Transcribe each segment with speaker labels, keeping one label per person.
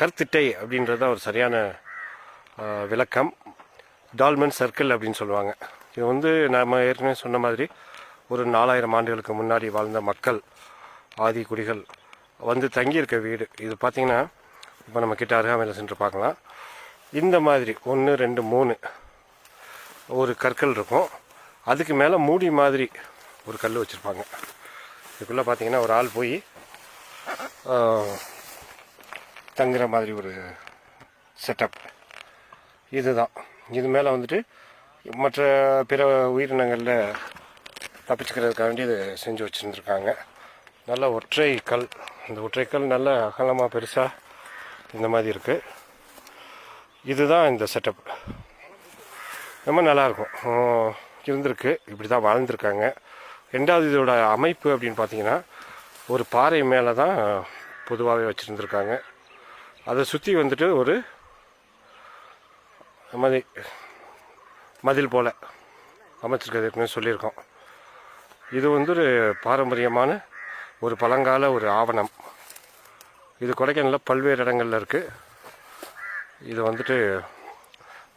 Speaker 1: கருத்திட்டை அப்படின்றது ஒரு சரியான விளக்கம். டால்மன் சர்க்கிள் அப்படின்னு சொல்லுவாங்க. இது வந்து நம்ம ஏற்கனவே சொன்ன மாதிரி ஒரு நாலாயிரம் ஆண்டுகளுக்கு முன்னாடி வாழ்ந்த மக்கள் ஆதி குடிகள் வந்து தங்கியிருக்க வீடு. இது பார்த்தீங்கன்னா இப்போ நம்ம கிட்ட அருகாமையில் சென்று பார்க்கலாம். இந்த மாதிரி ஒன்று ரெண்டு மூணு ஒரு கற்கள் இருக்கும். அதுக்கு மேலே மூடி மாதிரி ஒரு கல் வச்சுருப்பாங்க. இதுக்குள்ளே பார்த்தீங்கன்னா ஒரு ஆள் போய் தங்குற மாதிரி ஒரு செட்டப் இதுதான். இது மேலே வந்துட்டு மற்ற பிற உயிரினங்களில் தப்பிச்சுக்கிறதுக்காக வேண்டி இது செஞ்சு வச்சுருந்துருக்காங்க. நல்ல ஒற்றை கல். இந்த ஒற்றை கல் நல்ல அகலமாக பெருசாக இந்த மாதிரி இருக்குது இதுதான் இந்த செட்டப் ரொம்ப நல்லாயிருக்கும். இருந்திருக்கு. இப்படி தான் வாழ்ந்துருக்காங்க. ரெண்டாவது இதோட அமைப்பு அப்படின்னு பார்த்தீங்கன்னா ஒரு பாறை மேலே தான் பொதுவாகவே வச்சுருந்துருக்காங்க. அதை சுற்றி வந்துட்டு ஒரு மதி மதில் போல் அமைச்சிருக்கிறது ஏற்கனவே சொல்லியிருக்கோம். இது வந்து ஒரு பாரம்பரியமான ஒரு பழங்கால ஒரு ஆவணம். இது கொடைக்கானலில் பல்வேறு இடங்களில் இருக்குது இது வந்துட்டு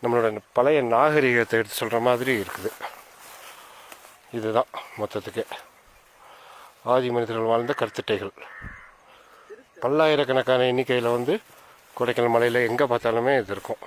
Speaker 1: நம்மளோட பழைய நாகரிகத்தை எடுத்து சொல்கிற மாதிரி இருக்குது. இதுதான் மொத்தத்துக்கு. ஆதி மனிதர்கள் வாழ்ந்த கருத்திட்டைகள். பல்லாயிரக்கணக்கான எண்ணிக்கையில் வந்து கொடைக்கானல் மலையில் எங்கே பார்த்தாலுமே இது இருக்கும்.